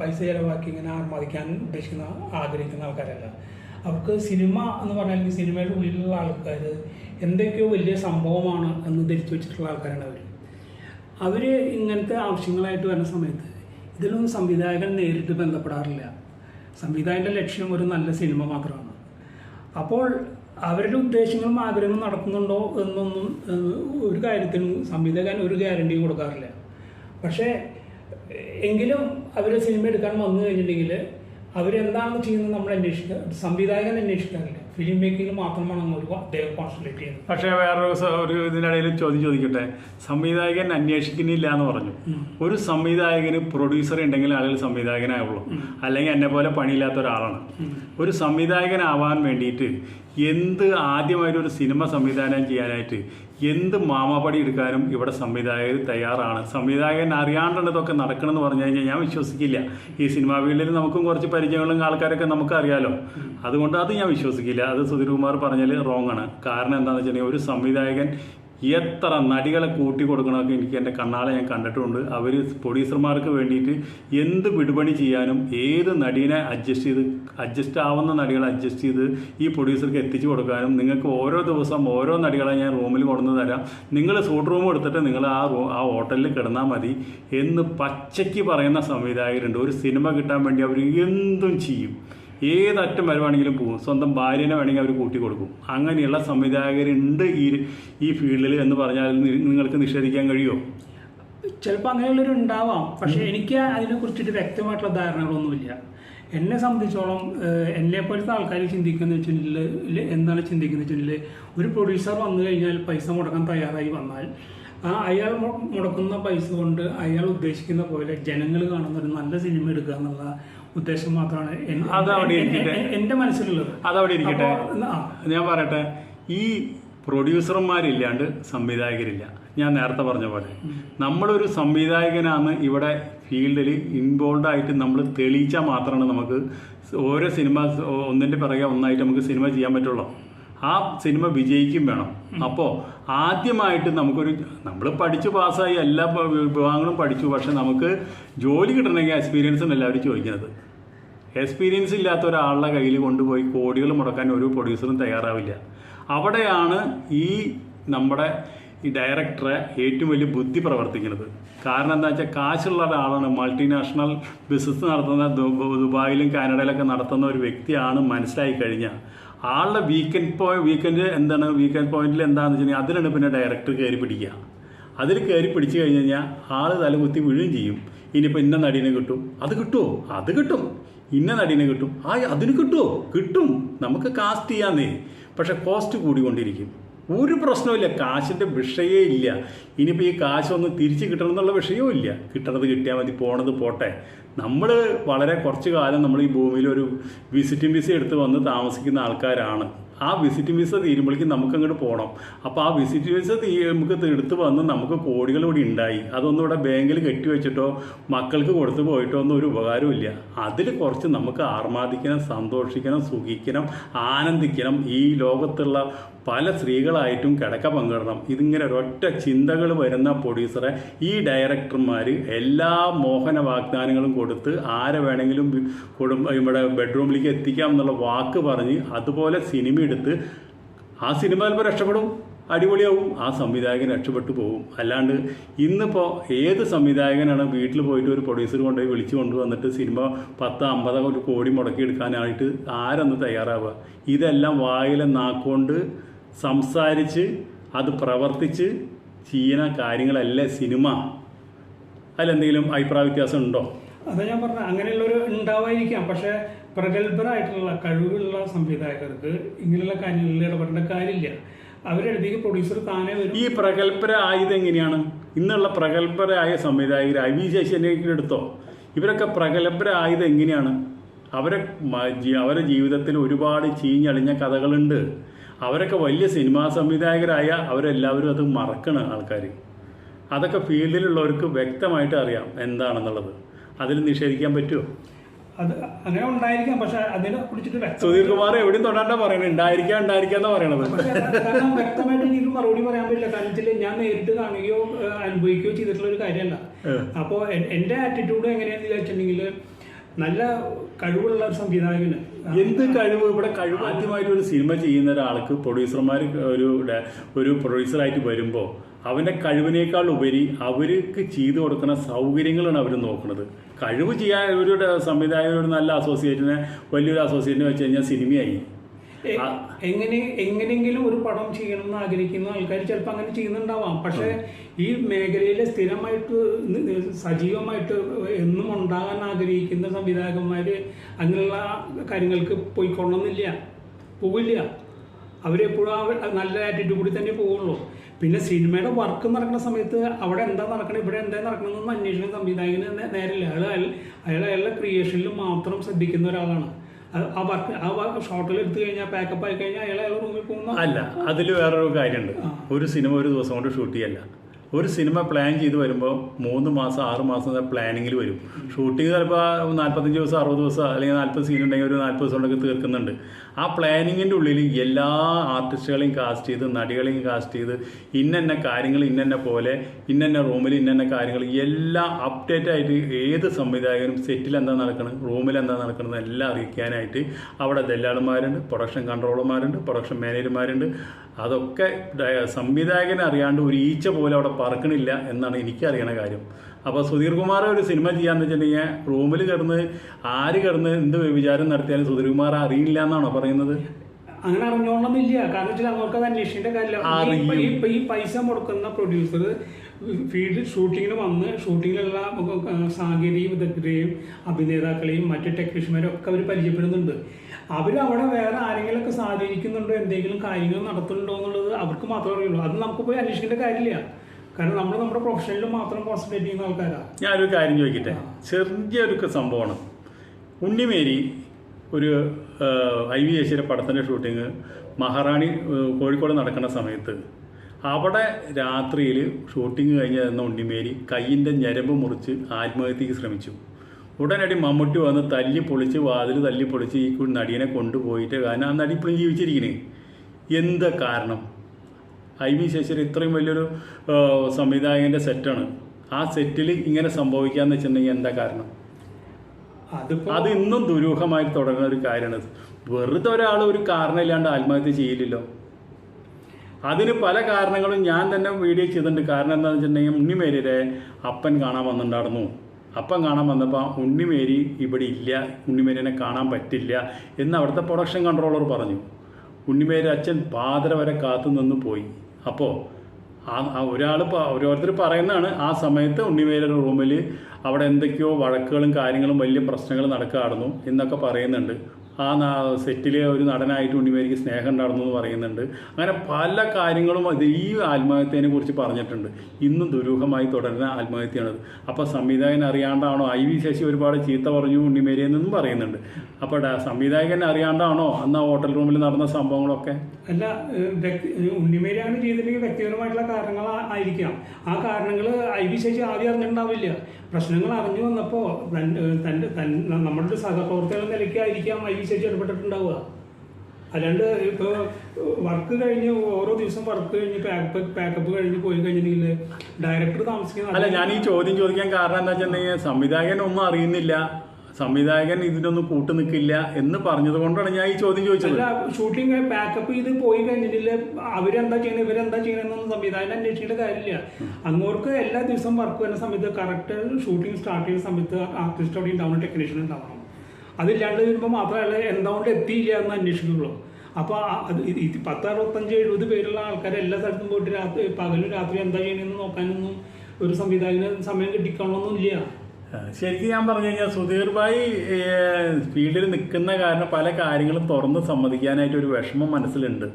പൈസ ചിലവാക്കി ഇങ്ങനെ ആർമാദിക്കാൻ ഉദ്ദേശിക്കുന്ന ആഗ്രഹിക്കുന്ന ആൾക്കാരല്ല. അവർക്ക് സിനിമ എന്ന് പറഞ്ഞാൽ സിനിമയുടെ ഉള്ളിലുള്ള ആൾക്കാർ എന്തൊക്കെയോ വലിയ സംഭവമാണ് എന്ന് ധരിച്ചു വെച്ചിട്ടുള്ള ആൾക്കാരാണ് അവർ അവർ ഇങ്ങനത്തെ ആവശ്യങ്ങളായിട്ട് വരുന്ന സമയത്ത് ഇതിലൊന്നും സംവിധായകൻ നേരിട്ട് ബന്ധപ്പെടാറില്ല. സംവിധായകന്റെ ലക്ഷ്യം ഒരു നല്ല സിനിമ മാത്രമാണ്. അപ്പോൾ അവരുടെ ഉദ്ദേശങ്ങളും ആഗ്രഹങ്ങളും നടക്കുന്നുണ്ടോ എന്നൊന്നും ഒരു കാര്യത്തിനും സംവിധായകൻ ഒരു ഗ്യാരണ്ടിയും കൊടുക്കാറില്ല. പക്ഷേ എങ്കിലും അവർ സിനിമ എടുക്കാൻ വന്നു കഴിഞ്ഞിട്ടുണ്ടെങ്കിൽ അവരെന്താണ് ചെയ്യുന്നത് നമ്മൾ അന്വേഷിക്കുക സംവിധായകൻ അന്വേഷിക്കാറില്ല ഫിലിം മേക്കിങ്ങിൽ മാത്രമാണ് ഒരു അദ്ദേഹം കോൺസെൻട്രേറ്റ് ചെയ്യുന്നത്. പക്ഷേ വേറൊരു ഒരു ഇതിനിടയിൽ ചോദ്യം ചോദിക്കട്ടെ? സംവിധായകൻ അന്വേഷിക്കുന്നില്ല എന്ന് പറഞ്ഞു. ഒരു സംവിധായകന് പ്രൊഡ്യൂസർ ഉണ്ടെങ്കിൽ ആളുകൾ സംവിധായകനായുള്ളൂ അല്ലെങ്കിൽ എന്നെ പോലെ പണിയില്ലാത്ത ഒരാളാണ്. ഒരു സംവിധായകനാവാൻ വേണ്ടിയിട്ട് എന്ത് ആദ്യമായിട്ട് ഒരു സിനിമ സംവിധാനം ചെയ്യാനായിട്ട് എന്ത് മാമാപടി എടുക്കാനും ഇവിടെ സംവിധായകർ തയ്യാറാണ്. സംവിധായകൻ അറിയാണ്ടാണ് ഇതൊക്കെ നടക്കണമെന്ന് പറഞ്ഞു കഴിഞ്ഞാൽ ഞാൻ വിശ്വസിക്കില്ല. ഈ സിനിമാ ഫീൽഡിൽ നമുക്കും കുറച്ച് പരിചയങ്ങളും ആൾക്കാരൊക്കെ നമുക്ക് അറിയാലോ അതുകൊണ്ട് അത് ഞാൻ വിശ്വസിക്കില്ല. അത് സുധീർ കുമാർ പറഞ്ഞാൽ റോങ് ആണ്. കാരണം എന്താണെന്ന് വെച്ചിട്ടുണ്ടെങ്കിൽ ഒരു സംവിധായകൻ എത്ര നടികളെ കൂട്ടി കൊടുക്കണമൊക്കെ എനിക്ക് എന്റെ കണ്ണാളെ ഞാൻ കണ്ടിട്ടുണ്ട്. അവർ പ്രൊഡ്യൂസർമാർക്ക് വേണ്ടിയിട്ട് എന്ത് വിടുപണി ചെയ്യാനും ഏത് നടീനെ അഡ്ജസ്റ്റ് ചെയ്ത് അഡ്ജസ്റ്റ് ആവുന്ന നടികളെ അഡ്ജസ്റ്റ് ചെയ്ത് ഈ പ്രൊഡ്യൂസർക്ക് എത്തിച്ചു കൊടുക്കാനും നിങ്ങൾക്ക് ഓരോ ദിവസം ഓരോ നടികളെ ഞാൻ റൂമിൽ കൊണ്ടുവന്ന് തരാം. നിങ്ങൾ സൂട്ട് റൂം എടുത്തിട്ട് നിങ്ങൾ ആ ആ ഹോട്ടലിൽ കിടന്നാൽ മതി എന്ന് പച്ചയ്ക്ക് പറയുന്ന സംവിധായകരുണ്ട്. ഒരു സിനിമ കിട്ടാൻ വേണ്ടി അവർ എന്തും ചെയ്യും. ഏതറ്റം വരുവാണെങ്കിലും പോകും സ്വന്തം ഭാര്യനെ വേണമെങ്കിൽ അവർ കൂട്ടി കൊടുക്കും. അങ്ങനെയുള്ള സംവിധായകരുണ്ട് ഈ ഈ ഫീൽഡിൽ എന്ന് പറഞ്ഞാൽ നിങ്ങൾക്ക് നിഷേധിക്കാൻ കഴിയുമോ? ചിലപ്പോൾ അങ്ങനെയുള്ളവർ ഉണ്ടാവാം പക്ഷേ എനിക്ക് അതിനെ കുറിച്ചിട്ട് വ്യക്തമായിട്ടുള്ള ധാരണകളൊന്നുമില്ല. എന്നെ സംബന്ധിച്ചോളം എന്നെ പോലത്തെ ആൾക്കാർ ചിന്തിക്കുന്ന വെച്ചിട്ടുണ്ടെങ്കിൽ എന്താണ് ചിന്തിക്കുന്നത് വെച്ചിട്ടുണ്ടെങ്കിൽ ഒരു പ്രൊഡ്യൂസർ വന്നു കഴിഞ്ഞാൽ പൈസ മുടക്കാൻ തയ്യാറായി വന്നാൽ ആ അയാൾ മുടക്കുന്ന പൈസ കൊണ്ട് അയാൾ ഉദ്ദേശിക്കുന്ന പോലെ ജനങ്ങൾ കാണുന്ന ഒരു നല്ല സിനിമ എടുക്കുക എന്നുള്ള ഉദ്ദേശം മാത്രമാണ്. എന്റെ ഇരിക്കട്ടെ. എന്റെ മനസ്സിലുള്ളത്. അതവിടെ ഇരിക്കട്ടെ. ഞാൻ പറയട്ടെ. ഈ പ്രൊഡ്യൂസർമാരില്ലാണ്ട് സംവിധായകരില്ല. ഞാൻ നേരത്തെ പറഞ്ഞ പോലെ. നമ്മളൊരു സംവിധായകനാണ് ഇവിടെ ഫീൽഡിൽ ഇൻവോൾവ് ആയിട്ട് നമ്മൾ തെളിയിച്ചാൽ മാത്രമാണ് നമുക്ക് ഓരോ സിനിമ ഒന്നിന്റെ പിറകെ ഒന്നായിട്ട് നമുക്ക് സിനിമ ചെയ്യാൻ പറ്റുള്ളൂ. ആ സിനിമ വിജയിക്കും വേണം. അപ്പോൾ ആദ്യമായിട്ട് നമുക്കൊരു നമ്മൾ പഠിച്ചു പാസ്സായി എല്ലാ വിഭാഗങ്ങളും പഠിച്ചു. പക്ഷെ നമുക്ക് ജോലി കിട്ടണമെങ്കിൽ എക്സ്പീരിയൻസും എല്ലാവരും ചോദിക്കുന്നത്. എക്സ്പീരിയൻസ് ഇല്ലാത്ത ഒരാളുടെ കയ്യിൽ കൊണ്ടുപോയി കോടികൾ മുടക്കാൻ ഒരു പ്രൊഡ്യൂസറും തയ്യാറാവില്ല. അവിടെയാണ് ഈ നമ്മുടെ ഈ ഡയറക്ടറെ ഏറ്റവും വലിയ ബുദ്ധി പ്രവർത്തിക്കുന്നത്. കാരണം എന്താ വെച്ചാൽ കാശുള്ള ഒരാളാണ് മൾട്ടിനാഷണൽ ബിസിനസ് നടത്തുന്ന ദുബായിലും കാനഡയിലൊക്കെ നടത്തുന്ന ഒരു വ്യക്തിയാണ് മനസ്സിലായി കഴിഞ്ഞാൽ ആളുടെ വീക്കെൻഡ് പോയി വീക്കെൻഡ് എന്താണ്? വീക്കെൻഡ് പോയിന്റിൽ എന്താണെന്ന് വെച്ച് കഴിഞ്ഞാൽ അതിലാണ് പിന്നെ ഡയറക്ടർ കയറി പിടിക്കുക. അതിൽ കയറി പിടിച്ചു കഴിഞ്ഞ് കഴിഞ്ഞാൽ ആൾ തലകുത്തി വീഴുകയും ചെയ്യും. ഇനിയിപ്പോൾ ഇന്ന നടീനെ കിട്ടും? അത് കിട്ടുമോ അത് കിട്ടും. ഇന്ന നടീനെ കിട്ടും. ആ അതിന് കിട്ടുമോ കിട്ടും. നമുക്ക് കാസ്റ്റ് ചെയ്യാന്നേ. പക്ഷെ കോസ്റ്റ് കൂടിക്കൊണ്ടിരിക്കും. ഒരു പ്രശ്നവുമില്ല. കാശിന്റെ വിഷയേ ഇല്ല. ഇനിയിപ്പോൾ ഈ കാശൊന്ന് തിരിച്ച് കിട്ടണം എന്നുള്ള വിഷയവും ഇല്ല. കിട്ടണത് കിട്ടിയാൽ മതി പോണത് പോട്ടെ. നമ്മൾ വളരെ കുറച്ച് കാലം നമ്മൾ ഈ ഭൂമിയിൽ ഒരു വിസിറ്റിംഗ് വിസ എടുത്ത് വന്ന് താമസിക്കുന്ന ആൾക്കാരാണ്. ആ വിസിറ്റ് വിസ തീരുമ്പോഴേക്കും നമുക്ക് അങ്ങോട്ട് പോകണം അപ്പോൾ ആ വിസിറ്റ് വിസ നമുക്ക് എടുത്ത് വന്ന് നമുക്ക് കോടികൾ ഇവിടെ ഉണ്ടായി. അതൊന്നും ഇവിടെ ബാങ്കിൽ കെട്ടിവെച്ചിട്ടോ മക്കൾക്ക് കൊടുത്തു പോയിട്ടോ ഒന്നും ഒരു ഉപകാരമില്ല അതിൽ കുറച്ച് നമുക്ക് ആർമാദിക്കണം സന്തോഷിക്കണം സുഖിക്കണം ആനന്ദിക്കണം. ഈ ലോകത്തുള്ള പല സ്ത്രീകളായിട്ടും കിടക്ക പങ്കിടണം. ഇതിങ്ങനെ ഒരൊറ്റ ചിന്തകൾ വരുന്ന പ്രൊഡ്യൂസറെ ഈ ഡയറക്ടർമാർ എല്ലാ മോഹന വാഗ്ദാനങ്ങളും കൊടുത്ത് ആരെ വേണമെങ്കിലും കുടുംബ ഇവിടെ ബെഡ്റൂമിലേക്ക് എത്തിക്കാം എന്നുള്ള വാക്ക് പറഞ്ഞ് അതുപോലെ സിനിമ എടുത്ത് ആ സിനിമ ചിലപ്പോൾ രക്ഷപ്പെടും അടിപൊളിയാവും ആ സംവിധായകൻ രക്ഷപ്പെട്ടു പോകും അല്ലാണ്ട് ഇന്നിപ്പോൾ ഏത് സംവിധായകനാണ് വീട്ടിൽ പോയിട്ട് ഒരു പ്രൊഡ്യൂസർ കൊണ്ടുപോയി വിളിച്ചു കൊണ്ടുവന്നിട്ട് സിനിമ പത്ത് അമ്പത് ഒരു കോടി മുടക്കി എടുക്കാനായിട്ട് ആരൊന്ന് തയ്യാറാവുക? ഇതെല്ലാം വായിലെ നാക്കൊണ്ട് സംസാരിച്ച് അത് പ്രവർത്തിച്ച് ചെയ്യുന്ന കാര്യങ്ങളല്ലേ സിനിമ? അതിലെന്തെങ്കിലും അഭിപ്രായ വ്യത്യാസം ഉണ്ടോ? അതാ ഞാൻ പറഞ്ഞ അങ്ങനെയുള്ളൊരു ഉണ്ടാവായിരിക്കാം പക്ഷെ പ്രഗത്ഭരായിട്ടുള്ള കഴിവുള്ള സംവിധായകർക്ക് ഇങ്ങനെയുള്ള കാര്യങ്ങളിൽ ഇടപെടേണ്ട കാര്യമില്ല. അവരെടുത്തേക്ക് പ്രൊഡ്യൂസർ താനേ വരും. ഈ പ്രഗത്ഭരായത് എങ്ങനെയാണ് ഇന്നുള്ള പ്രഗത്ഭരായ സംവിധായകർ ഐ വി ശശിനെ എടുത്തോ? ഇവരൊക്കെ പ്രഗത്ഭരായത് എങ്ങനെയാണ് അവരെ അവരെ ജീവിതത്തിൽ ഒരുപാട് ചീഞ്ഞളിഞ്ഞ കഥകളുണ്ട്. അവരൊക്കെ വലിയ സിനിമാ സംവിധായകരായ അവരെല്ലാവരും അത് മറക്കണ ആൾക്കാർ അതൊക്കെ ഫീൽഡിലുള്ളവർക്ക് വ്യക്തമായിട്ട് അറിയാം എന്താണെന്നുള്ളത്. അതിൽ നിഷേധിക്കാൻ പറ്റുമോ അത് അങ്ങനെ ഉണ്ടായിരിക്കാം പക്ഷെ അതിനെ കുറിച്ചിട്ട് വ്യക്തം സുധീർ കുമാർ എവിടെയും തൊടാണ്ടാ പറയണത് ഉണ്ടായിരിക്കാം ഉണ്ടായിരിക്കാന്ന് പറയണത്. കാരണം വ്യക്തമായിട്ട് എനിക്ക് മറുപടി പറയാൻ പറ്റില്ല. കാരണം വെച്ചാൽ ഞാൻ നേരിട്ട് കാണുകയോ അനുഭവിക്കുകയോ ചെയ്തിട്ടുള്ള ഒരു കാര്യമല്ല. അപ്പോൾ എന്റെ ആറ്റിറ്റ്യൂഡ് എങ്ങനെയാണെന്ന് വിചാരിച്ചിട്ടുണ്ടെങ്കിൽ നല്ല കഴിവുള്ള ഒരു സംവിധായകന്. എന്ത് കഴിവ്? ഇവിടെ കഴിവ് ആദ്യമായിട്ട് ഒരു സിനിമ ചെയ്യുന്ന ഒരാൾക്ക് പ്രൊഡ്യൂസർമാർ ഒരു ഒരു ഒരു പ്രൊഡ്യൂസറായിട്ട് വരുമ്പോൾ അവന്റെ കഴിവിനേക്കാൾ ഉപരി അവർക്ക് ചെയ്തു കൊടുക്കുന്ന സൗകര്യങ്ങളാണ് അവർ നോക്കുന്നത്. കഴിവ് ചെയ്യാൻ ഒരു സംവിധായകരോട് സംവിധായകൻ ഒരു നല്ല അസോസിയേറ്റിനെ വലിയൊരു അസോസിയേറ്റിനെ വെച്ച് കഴിഞ്ഞാൽ സിനിമയായി. എങ്ങനെ എങ്ങനെയെങ്കിലും ഒരു പടം ചെയ്യണം എന്ന് ആഗ്രഹിക്കുന്ന ആൾക്കാർ ചിലപ്പോൾ അങ്ങനെ ചെയ്യുന്നുണ്ടാവാം. പക്ഷെ ഈ മേഖലയിൽ സ്ഥിരമായിട്ട് സജീവമായിട്ട് എന്നും ഉണ്ടാകാൻ ആഗ്രഹിക്കുന്ന സംവിധായകന്മാർ അങ്ങനെയുള്ള കാര്യങ്ങൾക്ക് പോയിക്കൊള്ളണമെന്നില്ല. പോവില്ല. അവരെപ്പോഴും ആ നല്ല ആറ്റിറ്റ്യൂഡ് കൂടി തന്നെ പോവുള്ളൂ. പിന്നെ സിനിമയുടെ വർക്ക് നടക്കുന്ന സമയത്ത് അവിടെ എന്താ നടക്കണം ഇവിടെ എന്താ നടക്കണം എന്ന് അന്വേഷണം സംവിധായകന് തന്നെ നേരില്ല അയാൾ അയാൾ അയാൾ അയാളുടെ ക്രിയേഷനിൽ മാത്രം ശ്രദ്ധിക്കുന്ന ഒരാളാണ്. ആ വർക്ക് ആ വർക്ക് ഷോട്ടിൽ എടുത്തു കഴിഞ്ഞാൽ പാക്കപ്പ് ആയി കഴിഞ്ഞാൽ അയാൾ അയാൾ റൂമിൽ പോകുന്ന അല്ല അതിൽ വേറൊരു കാര്യമുണ്ട് ഒരു സിനിമ ഒരു ദിവസം കൊണ്ട് ഷൂട്ട് ചെയ്യല്ല. ഒരു സിനിമ പ്ലാൻ ചെയ്ത് വരുമ്പോൾ മൂന്ന് മാസം ആറ് മാസം പ്ലാനിങ്ങിൽ വരും. ഷൂട്ടിങ് ചിലപ്പോൾ നാൽപ്പത്തഞ്ച് ദിവസം അറുപത് ദിവസം അല്ലെങ്കിൽ നാൽപ്പത് സീൻ ഉണ്ടെങ്കിൽ ഒരു നാൽപ്പത് ദിവസം കൊണ്ടൊക്കെ തീർക്കുന്നുണ്ട്. ആ പ്ലാനിങ്ങിന്റെ ഉള്ളിൽ എല്ലാ ആർട്ടിസ്റ്റുകളെയും കാസ്റ്റ് ചെയ്ത് നടികളെയും കാസ്റ്റ് ചെയ്ത് ഇന്നന്ന കാര്യങ്ങൾ ഇന്നന്ന പോലെ ഇന്നന്ന റൂമിൽ ഇന്നന്ന കാര്യങ്ങൾ എല്ലാം അപ്ഡേറ്റ് ആയിട്ട് ഏത് സംവിധായകനും സെറ്റിൽ എന്താ നടക്കുന്നത് റൂമിൽ എന്താ നടക്കുന്നത് എല്ലാം അറിയിക്കാനായിട്ട് അവിടെ ദല്ലാളന്മാരുണ്ട് പ്രൊഡക്ഷൻ കൺട്രോളർമാരുണ്ട് പ്രൊഡക്ഷൻ മാനേജർമാരുണ്ട് അതൊക്കെ സംവിധായകനെ അറിയാണ്ട് ഒരു ഈച്ച പോലെ അവിടെ പറക്കണില്ല എന്നാണ് എനിക്കറിയണ കാര്യം. അപ്പോൾ സുധീർ കുമാർ ഒരു സിനിമ ചെയ്യാന്ന് വെച്ചിട്ടുണ്ടെങ്കിൽ റൂമിൽ കിടന്ന് ആര് കിടന്ന് എന്ത് വിചാരം നടത്തിയാലും സുധീർ കുമാർ അറിയില്ല എന്നാണോ പറയുന്നത്? അങ്ങനെ അറിഞ്ഞോളണമെന്നില്ല കാരണം വെച്ചാൽ അവർക്ക് അത് അന്വേഷിക്കേണ്ട കാര്യമില്ല. ഈ ഈ പൈസ മുടക്കുന്ന പ്രൊഡ്യൂസർ ഫീൽഡിൽ ഷൂട്ടിങ്ങിന് വന്ന് ഷൂട്ടിങ്ങിലുള്ള സാങ്കേതിക വിദഗ്ധരെയും അഭിനേതാക്കളെയും മറ്റ് ടെക്നീഷ്യന്മാരും ഒക്കെ അവർ പരിചയപ്പെടുന്നുണ്ട്. അവർ അവിടെ വേറെ ആരെങ്കിലും ഒക്കെ സ്വാധീനിക്കുന്നുണ്ടോ? എന്തെങ്കിലും കാര്യങ്ങൾ നടത്തുന്നുണ്ടോ എന്നുള്ളത് അവർക്ക് മാത്രമേ അറിയുള്ളൂ. അത് നമുക്ക് പോയി അന്വേഷിക്കേണ്ട കാര്യമില്ല. കാരണം നമ്മൾ നമ്മുടെ പ്രൊഫഷനിൽ മാത്രം കോൺസെൻട്രേറ്റ് ചെയ്യുന്ന ആൾക്കാരാണ് ഞാനൊരു കാര്യം ചോദിക്കട്ടെ? ചെറിയൊരു സംഭവമാണ്. ഉണ്ണിമേരി ഒരു ഐ വി യേശിയുടെ പടത്തിന്റെ ഷൂട്ടിങ് മഹാറാണി കോഴിക്കോട് നടക്കുന്ന സമയത്ത് അവിടെ രാത്രിയിൽ ഷൂട്ടിങ് കഴിഞ്ഞ് തന്ന ഉണ്ണിമേരി കയ്യിന്റെ ഞരമ്പ് മുറിച്ച് ആത്മഹത്യക്ക് ശ്രമിച്ചു. ഉടനടി മമ്മൂട്ടി വന്ന് തല്ലി പൊളിച്ച് വാതിൽ തല്ലി പൊളിച്ച് ഈ നടിയനെ കൊണ്ടുപോയിട്ട് കാരണം ആ നടി ഇപ്പോഴും ജീവിച്ചിരിക്കണേ. എന്താ കാരണം? ഐ വി ശേഷർ ഇത്രയും വലിയൊരു സംവിധായകന്റെ സെറ്റാണ്. ആ സെറ്റിൽ ഇങ്ങനെ സംഭവിക്കാന്ന് വെച്ചിട്ടുണ്ടെങ്കിൽ എന്താ കാരണം? അത് ഇന്നും ദുരൂഹമായി തുടങ്ങുന്ന ഒരു കാര്യമാണ്. വെറുതെ ഒരാൾ ഒരു കാരണമില്ലാണ്ട് ആത്മഹത്യ ചെയ്യില്ലല്ലോ. അതിന് പല കാരണങ്ങളും ഞാൻ തന്നെ വീഡിയോ ചെയ്തിട്ടുണ്ട്. കാരണം എന്താണെന്ന് വെച്ചിട്ടുണ്ടെങ്കിൽ ഉണ്ണിമേരിയുടെ അപ്പൻ കാണാൻ വന്നിട്ടുണ്ടായിരുന്നു. അപ്പം കാണാൻ വന്നപ്പോൾ ഉണ്ണിമേരി ഇവിടെ ഇല്ല ഉണ്ണിമേരിനെ കാണാൻ പറ്റില്ല എന്ന് അവിടുത്തെ പ്രൊഡക്ഷൻ കൺട്രോളർ പറഞ്ഞു. ഉണ്ണിമേരി അച്ഛൻ പാതിര വരെ കാത്തു നിന്ന് പോയി. അപ്പോൾ ആ ഒരാൾ ഓരോരുത്തർ പറയുന്നതാണ് ആ സമയത്ത് ഉണ്ണിമേലയുടെ റൂമിൽ അവിടെ എന്തൊക്കെയോ വഴക്കുകളും കാര്യങ്ങളും വലിയ പ്രശ്നങ്ങളും നടക്കാറുന്നു എന്നൊക്കെ പറയുന്നുണ്ട്. ആ സെറ്റിലെ ഒരു നടനായിട്ട് ഉണ്ണിമേരിക്ക് സ്നേഹം ഉണ്ടായിരുന്നു എന്ന് പറയുന്നുണ്ട്. അങ്ങനെ പല കാര്യങ്ങളും അത് ഈ ആത്മഹത്യനെ കുറിച്ച് പറഞ്ഞിട്ടുണ്ട്. ഇന്നും ദുരൂഹമായി തുടരുന്ന ആത്മഹത്യയാണത്. അപ്പോൾ സംവിധായകൻ അറിയാണ്ടാണോ? ഐ വി ശശി ഒരുപാട് ചീത്ത പറഞ്ഞു ഉണ്ണിമേരി എന്നും പറയുന്നുണ്ട്. അപ്പോൾ സംവിധായകൻ അറിയാണ്ടാണോ അന്ന് ആ ഹോട്ടൽ റൂമിൽ നടന്ന സംഭവങ്ങളൊക്കെ? അല്ല ഉണ്ണിമേരി അങ്ങനെ ചെയ്തിട്ടുണ്ടെങ്കിൽ വ്യക്തിപരമായിട്ടുള്ള കാരണങ്ങളായിരിക്കാം ആ കാരണങ്ങൾ ഐ വി ശശി ആദ്യം അറിഞ്ഞിട്ടുണ്ടാവില്ല. പ്രശ്നങ്ങൾ അറിഞ്ഞു വന്നപ്പോൾ തന്റെ നമ്മുടെ ഒരു സഹപ്രവർത്തകൻ നിലയ്ക്കായിരിക്കാം ഐ വി ചേച്ചി ഇടപെട്ടിട്ടുണ്ടാവുക. അല്ലാണ്ട് ഇപ്പോൾ വർക്ക് കഴിഞ്ഞ് ഓരോ ദിവസം വർക്ക് കഴിഞ്ഞ് പാക്കപ്പ് പാക്കപ്പ് കഴിഞ്ഞ് പോയി കഴിഞ്ഞിട്ടുണ്ടെങ്കിൽ ഡയറക്ടർ താമസിക്കുന്ന അല്ല ഞാൻ ഈ ചോദ്യം ചോദിക്കാൻ കാരണം എന്താ വെച്ചിട്ടുണ്ടെങ്കിൽ സംവിധായകൻ ഒന്നും അറിയുന്നില്ല. സംവിധായകൻ ഇതിനൊന്നും കൂട്ടു നിൽക്കില്ല എന്ന് പറഞ്ഞത് കൊണ്ടാണ് ഞാൻ ഈ ചോദ്യം ചോദിച്ചത്. ഷൂട്ടിംഗ് പാക്കപ്പ് ചെയ്ത് പോയി കഴിഞ്ഞിട്ടില്ല. അവരെന്താ ചെയ്യുന്നത് ഇവരെന്താ ചെയ്യണമെന്നൊന്നും സംവിധായകൻ അന്വേഷിക്കേണ്ട കാര്യമില്ല. അങ്ങോർക്ക് എല്ലാ ദിവസവും വർക്ക് വരുന്ന സമയത്ത് കറക്റ്റ് ഷൂട്ടിംഗ് സ്റ്റാർട്ട് ചെയ്യുന്ന സമയത്ത് ആർട്ടിസ്റ്റ് അവിടെ ഉണ്ടാവണം ടെക്നീഷ്യൻ ഉണ്ടാവണം. അതില്ലാണ്ട് വരുമ്പോൾ മാത്രമല്ല എന്തുകൊണ്ട് എത്തിയില്ല എന്ന് അന്വേഷിക്കുള്ളൂ. അപ്പോൾ അത് ഇത് പത്ത് അറുപത്തഞ്ച് എഴുപത് പേരുള്ള ആൾക്കാർ എല്ലാ സ്ഥലത്തും പോയിട്ട് രാത്രി പകലും രാത്രി എന്താ ചെയ്യണമെന്ന് നോക്കാനൊന്നും ഒരു സംവിധായകന് സമയം കിട്ടിക്കണമെന്നൊന്നുമില്ല ആ, ശരിക്കും ഞാൻ പറഞ്ഞു കഴിഞ്ഞാൽ സുധീർ ഭായി ഫീൽഡിൽ നിൽക്കുന്ന കാരണം പല കാര്യങ്ങളും തുറന്ന് സമ്മതിക്കാനായിട്ട് ഒരു വിഷമം മനസ്സിലുണ്ട്.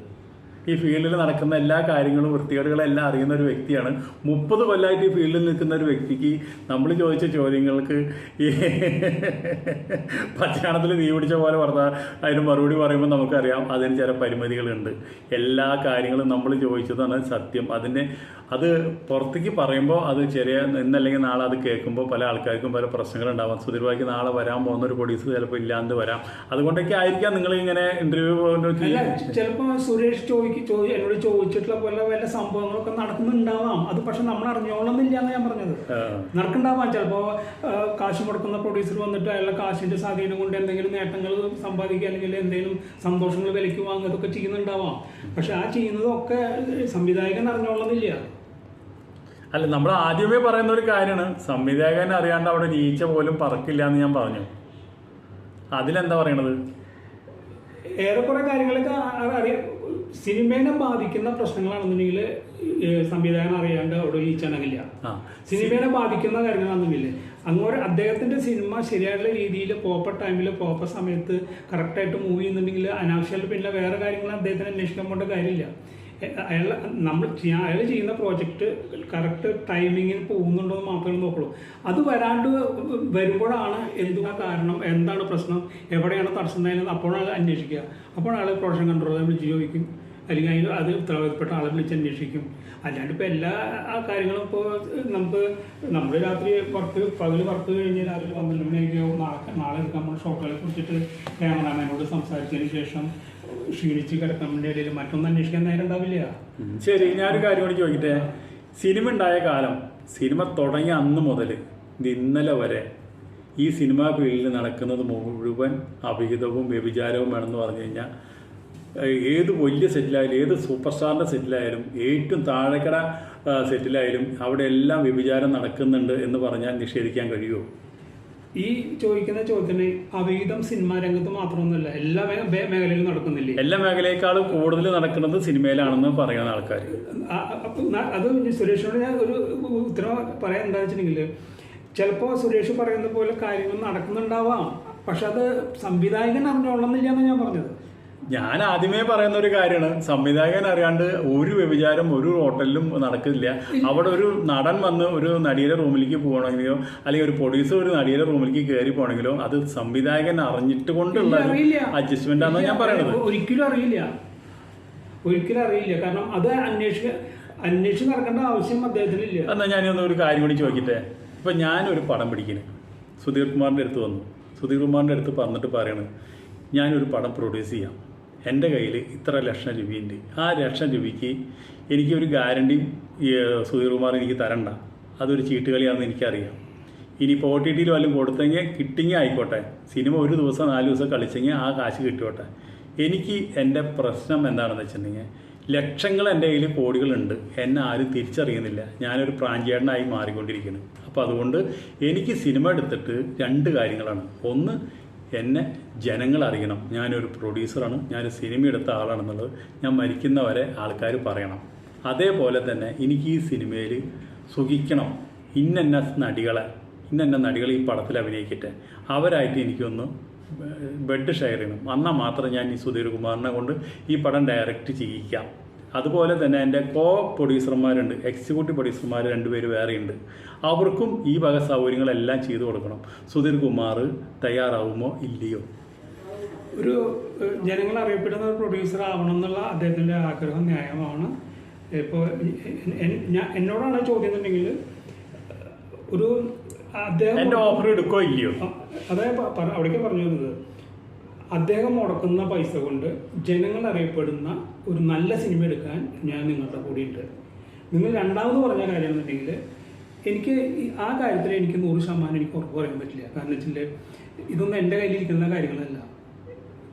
ഈ ഫീൽഡിൽ നടക്കുന്ന എല്ലാ കാര്യങ്ങളും വൃത്തികേടുകളെല്ലാം അറിയുന്ന ഒരു വ്യക്തിയാണ്. മുപ്പത് കൊല്ലമായിട്ട് ഈ ഫീൽഡിൽ നിൽക്കുന്ന ഒരു വ്യക്തിക്ക് നമ്മൾ ചോദിച്ച ചോദ്യങ്ങൾക്ക് ഈ [laughs] പച്ചയാണത്തിൽ തീ പിടിച്ച പോലെ പറഞ്ഞാൽ അതിന് മറുപടി പറയുമ്പോൾ നമുക്കറിയാം അതിന് ചില പരിമിതികളുണ്ട്. എല്ലാ കാര്യങ്ങളും നമ്മൾ ചോദിച്ചതാണ് സത്യം. അതിനെ അത് പുറത്തേക്ക് പറയുമ്പോൾ അത് ചെറിയ ഇന്നല്ലെങ്കിൽ നാളെ അത് കേൾക്കുമ്പോൾ പല ആൾക്കാർക്കും പല പ്രശ്നങ്ങളുണ്ടാവാം സുധീർഭായിക്ക് നാളെ വരാൻ പോകുന്ന ഒരു പ്രൊഡ്യൂസർ ചിലപ്പോൾ ഇല്ലാണ്ട് വരാം. അതുകൊണ്ടൊക്കെ ആയിരിക്കാം നിങ്ങൾ ഇങ്ങനെ ഇന്റർവ്യൂ ചിലപ്പോൾ സുരേഷ് ചോദിക്ക് ചോദി എന്നോട് ചോദിച്ചിട്ടുള്ള പോലെ വല്ല സംഭവങ്ങളൊക്കെ നടക്കുന്നുണ്ടാവാം. അത് പക്ഷെ നമ്മൾ അറിഞ്ഞോളന്നില്ല എന്ന് ഞാൻ പറഞ്ഞത്. നടക്കണ്ടാവാം ചിലപ്പോ ആ, കാശ് മുടക്കുന്ന പ്രൊഡ്യൂസർ വന്നിട്ട് അയാളുടെ കാശിന്റെ സ്വാധീനം കൊണ്ട് എന്തെങ്കിലും നേട്ടങ്ങൾ സമ്പാദിക്കുക അല്ലെങ്കിൽ എന്തെങ്കിലും സന്തോഷങ്ങൾ വിലയ്ക്ക് വാങ്ങുക അതൊക്കെ ചെയ്യുന്നുണ്ടാവാം. പക്ഷെ ആ ചെയ്യുന്നതൊക്കെ സംവിധായകൻ അറിഞ്ഞോളന്നില്ല. അല്ല നമ്മൾ ആദ്യമേ പറയുന്ന ഒരു കാര്യമാണ്. സംവിധായകൻ അറിയാണ്ട് അവിടെ ഈച്ച പോലും പറക്കില്ല എന്ന് ഞാൻ പറഞ്ഞു. അതിലെന്താ പറയണത്? ഏറെക്കുറെ കാര്യങ്ങളൊക്കെ അറിയാം സിനിമേനെ ബാധിക്കുന്ന പ്രശ്നങ്ങളാണെന്നുണ്ടെങ്കിൽ സംവിധായകൻ അറിയാണ്ട് അവിടെ ഈച്ചാനാകില്ല സിനിമേനെ സിനിമയെ ബാധിക്കുന്ന കാര്യങ്ങളാണെന്നില്ലേ അങ്ങോട്ട് അദ്ദേഹത്തിന്റെ സിനിമ ശരിയായിട്ടുള്ള രീതിയിൽ പ്രോപ്പർ ടൈമിൽ പ്രോപ്പർ സമയത്ത് കറക്റ്റായിട്ട് മൂവ് ചെയ്യുന്നുണ്ടെങ്കിൽ അനാവശ്യമായിട്ട് പിന്നെ വേറെ കാര്യങ്ങൾ അദ്ദേഹത്തിന് അന്വേഷിക്കാൻ പോകേണ്ട കാര്യമില്ല. അയാൾ നമ്മൾ ചെയ്യാൻ അയാൾ ചെയ്യുന്ന പ്രോജക്റ്റ് കറക്റ്റ് ടൈമിങ്ങിൽ പോകുന്നുണ്ടോ എന്ന് മാത്രമേ നോക്കുള്ളൂ. അത് വരാണ്ട് വരുമ്പോഴാണ് എന്തുവാ കാരണം എന്താണ് പ്രശ്നം എവിടെയാണ് തടസ്സം തന്നെ അപ്പോഴാണ് അന്വേഷിക്കുക. അപ്പോഴാണ് പ്രൊഡക്ഷൻ കൺട്രോളർ വിളിച്ച് ചോദിക്കും അല്ലെങ്കിൽ അതിന് അത് ഉത്തരവാദിത്തപ്പെട്ട ആളെ വിളിച്ച് അന്വേഷിക്കും. അല്ലാണ്ട് ഇപ്പോൾ എല്ലാ കാര്യങ്ങളും ഇപ്പോൾ നമുക്ക് നമ്മൾ രാത്രി വർക്ക് പകൽ വർക്ക് കഴിഞ്ഞ് രാത്രി പന്ത്രണ്ട് മണിയൊക്കെ നാളെ നാളെ എടുക്കാൻ പോകുന്ന ഷോട്ടുകളെ കുറിച്ചിട്ട് ക്യാമറാമാനോട് സംസാരിച്ചതിന് ശേഷം ക്ഷീണിച്ച് വേണ്ടി ഇടയിൽ മറ്റൊന്നും അന്വേഷിക്കാൻ നേരം ഉണ്ടാവില്ല. ശരി ഞാനൊരു കാര്യം കൂടി ചോദിക്കട്ടെ? സിനിമ ഉണ്ടായ കാലം സിനിമ തുടങ്ങിയ അന്ന് മുതൽ ഇന്നലെ വരെ ഈ സിനിമാ ഫീൽഡിൽ നടക്കുന്നത് മുഴുവൻ അഭിഹിതവും വ്യഭിചാരവും വേണമെന്ന് പറഞ്ഞു കഴിഞ്ഞാൽ ഏത് വലിയ സെറ്റിലായാലും ഏത് സൂപ്പർ സ്റ്റാറിന്റെ സെറ്റിലായാലും ഏറ്റവും താഴെക്കട സെറ്റിലായാലും അവിടെ എല്ലാം വ്യഭിചാരം നടക്കുന്നുണ്ട് എന്ന് പറഞ്ഞാൽ നിഷേധിക്കാൻ കഴിയുമോ? ഈ ചോദിക്കുന്ന ചോദ്യത്തിന് അവിഹിതം സിനിമാ രംഗത്ത് മാത്രമൊന്നുമല്ല എല്ലാ മേഖലയിലും നടക്കുന്നില്ലേ? എല്ലാ മേഖലയെക്കാളും കൂടുതൽ നടക്കുന്നത് സിനിമയിലാണെന്ന് പറയുന്ന ആൾക്കാർ അത് സുരേഷിനോട് ഞാൻ ഒരു ഉത്തരം പറയാൻ എന്താ വെച്ചിട്ടുണ്ടെങ്കിൽ ചിലപ്പോൾ സുരേഷ് പറയുന്ന പോലെ കാര്യങ്ങൾ നടക്കുന്നുണ്ടാവാം. പക്ഷെ അത് സംവിധായകൻ അറിഞ്ഞോളന്നില്ല എന്ന് ഞാൻ പറഞ്ഞത്. ഞാൻ ആദ്യമേ പറയുന്ന ഒരു കാര്യമാണ്. സംവിധായകൻ അറിയാണ്ട് ഒരു വ്യഭിചാരം ഒരു ഹോട്ടലിലും നടക്കില്ല. അവിടെ ഒരു നടൻ വന്ന് ഒരു നടിയുടെ റൂമിലേക്ക് പോകണമെങ്കിലോ അല്ലെങ്കിൽ ഒരു പ്രൊഡ്യൂസർ ഒരു നടിയുടെ റൂമിലേക്ക് കയറി പോകണമെങ്കിലോ അത് സംവിധായകൻ അറിഞ്ഞിട്ട് കൊണ്ടുള്ള. അഡ്ജസ്റ്റ്മെന്റ് ആണെന്ന് ഞാൻ പറയുന്നത്. ഒരിക്കലും അറിയില്ല. ഒരിക്കലും അറിയില്ല. കാരണം അത് അന്വേഷിക്ക അന്വേഷിച്ച് നടക്കേണ്ട ആവശ്യം അദ്ദേഹത്തിനില്ല. എന്നാ ഞാനൊന്ന് ഒരു കാര്യം കൂടി ചോദിക്കട്ടെ? ഇപ്പൊ ഞാനൊരു പടം പിടിക്കുന്നു സുധീർ കുമാറിന്റെ അടുത്ത് വന്നു. സുധീർ കുമാറിന്റെ അടുത്ത് പറഞ്ഞിട്ട് പറയണത് ഞാനൊരു പടം പ്രൊഡ്യൂസ് ചെയ്യാം. എന്റെ കയ്യിൽ ഇത്ര ലക്ഷം രൂപയുണ്ട്. ആ ലക്ഷം രൂപയ്ക്ക് എനിക്കൊരു ഗ്യാരണ്ടി സുധീർ കുമാർ എനിക്ക് തരണ്ട. അതൊരു ചീട്ടുകളിയാണെന്ന് എനിക്കറിയാം. ഇനിയിപ്പോൾ ഒ ടി ടിയിൽ വല്ലതും കൊടുത്തെങ്കിൽ കിട്ടിങ്ങി ആയിക്കോട്ടെ. സിനിമ ഒരു ദിവസം നാല് ദിവസം കളിച്ചെങ്കിൽ ആ കാശ് കിട്ടിയോട്ടെ എനിക്ക് എന്റെ പ്രശ്നം എന്താണെന്ന് വെച്ചിട്ടുണ്ടെങ്കിൽ ലക്ഷങ്ങൾ എന്റെ കയ്യിൽ കോടികളുണ്ട്. എന്നെ ആരും തിരിച്ചറിയുന്നില്ല. ഞാനൊരു പ്രാഞ്ചേടനായി മാറിക്കൊണ്ടിരിക്കുന്നു. അപ്പോൾ അതുകൊണ്ട് എനിക്ക് സിനിമ എടുത്തിട്ട് രണ്ട് കാര്യങ്ങളാണ്. ഒന്ന് എന്നെ ജനങ്ങൾ അറിയണം. ഞാനൊരു പ്രൊഡ്യൂസറാണ് ഞാനൊരു സിനിമ എടുത്ത ആളാണെന്നുള്ളത് ഞാൻ മരിക്കുന്നവരെ ആൾക്കാർ പറയണം. അതേപോലെ തന്നെ എനിക്ക് ഈ സിനിമയിൽ സുഖിക്കണം. ഇന്നെന്ന നടികളെ ഇന്നെന്ന നടികൾ ഈ പടത്തിൽ അഭിനയിക്കട്ടെ. അവരായിട്ട് എനിക്കൊന്ന് ബെഡ് ഷെയർ ചെയ്യണം. എന്നാൽ മാത്രം ഞാൻ ഈ സുധീർ കുമാറിനെ കൊണ്ട് ഈ പടം ഡയറക്റ്റ് ചെയ്യിക്കാം. അതുപോലെ തന്നെ എന്റെ കോ പ്രൊഡ്യൂസർമാരുണ്ട് എക്സിക്യൂട്ടീവ് പ്രൊഡ്യൂസർമാർ രണ്ടുപേര് വേറെയുണ്ട്. അവർക്കും ഈ വക സൗകര്യങ്ങളെല്ലാം ചെയ്തു കൊടുക്കണം. സുധീർ കുമാർ തയ്യാറാവുമോ ഇല്ലയോ? ഒരു ജനങ്ങൾ അറിയപ്പെടുന്ന ഒരു പ്രൊഡ്യൂസർ ആവണം എന്നുള്ള അദ്ദേഹത്തിന്റെ ആഗ്രഹം ന്യായമാണ്. ഇപ്പോൾ ഞാൻ എന്നോടാണ് ചോദ്യം എന്നുണ്ടെങ്കിൽ ഒരു അദ്ദേഹം എന്റെ ഓഫർ എടുക്കോ ഇല്ലയോ? അതായത് അവിടേക്ക് പറഞ്ഞു വരുന്നത് അദ്ദേഹം മുടക്കുന്ന പൈസ കൊണ്ട് ജനങ്ങൾ അറിയപ്പെടുന്ന ഒരു നല്ല സിനിമ എടുക്കാൻ ഞാൻ നിങ്ങളുടെ ഉണ്ട് നിങ്ങൾ രണ്ടാമത് പറഞ്ഞ കാര്യം എന്നുണ്ടെങ്കിൽ എനിക്ക് ആ കാര്യത്തിൽ എനിക്ക് നൂറ് ശതമാനം എനിക്ക് ഉറപ്പ് പറയാൻ പറ്റില്ല. കാരണം വെച്ചാൽ ഇതൊന്നും എന്റെ കയ്യിലിരിക്കുന്ന കാര്യങ്ങളല്ല.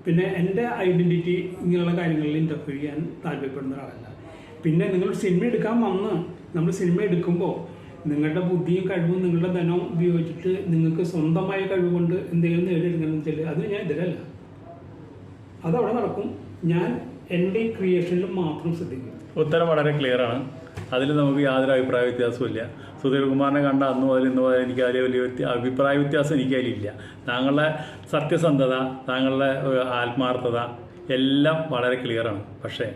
പിന്നെ എന്റെ ഐഡന്റിറ്റി ഇങ്ങനെയുള്ള കാര്യങ്ങളിൽ ഇന്റർഫിയർ ചെയ്യാൻ താല്പര്യപ്പെടുന്ന ഒരാളല്ല. പിന്നെ നിങ്ങൾ സിനിമ എടുക്കാൻ വന്ന് നമ്മൾ സിനിമ എടുക്കുമ്പോൾ നിങ്ങളുടെ ബുദ്ധിയും കഴിവും നിങ്ങളുടെ ധനവും ഉപയോഗിച്ചിട്ട് നിങ്ങൾക്ക് സ്വന്തമായ കഴിവ് കൊണ്ട് എന്തെങ്കിലും നേടിയെടുക്കണം വെച്ചാൽ അത് ഞാൻ എതിരല്ല. അതവിടെ നടക്കും. ഞാൻ എന്റെ ക്രിയേഷനിൽ മാത്രം ശ്രദ്ധിക്കും. ഉത്തരം വളരെ ക്ലിയർ ആണ്. അതിൽ നമുക്ക് യാതൊരു അഭിപ്രായ വ്യത്യാസവും സുധീർ കുമാറിനെ കണ്ട അന്ന് മുതൽ ഇന്ന് മുതൽ എനിക്ക് അതിൽ വലിയ അഭിപ്രായ വ്യത്യാസം എനിക്ക് അതിലില്ല. താങ്കളുടെ സത്യസന്ധത താങ്കളുടെ ആത്മാർത്ഥത എല്ലാം വളരെ ക്ലിയറാണ് പക്ഷേ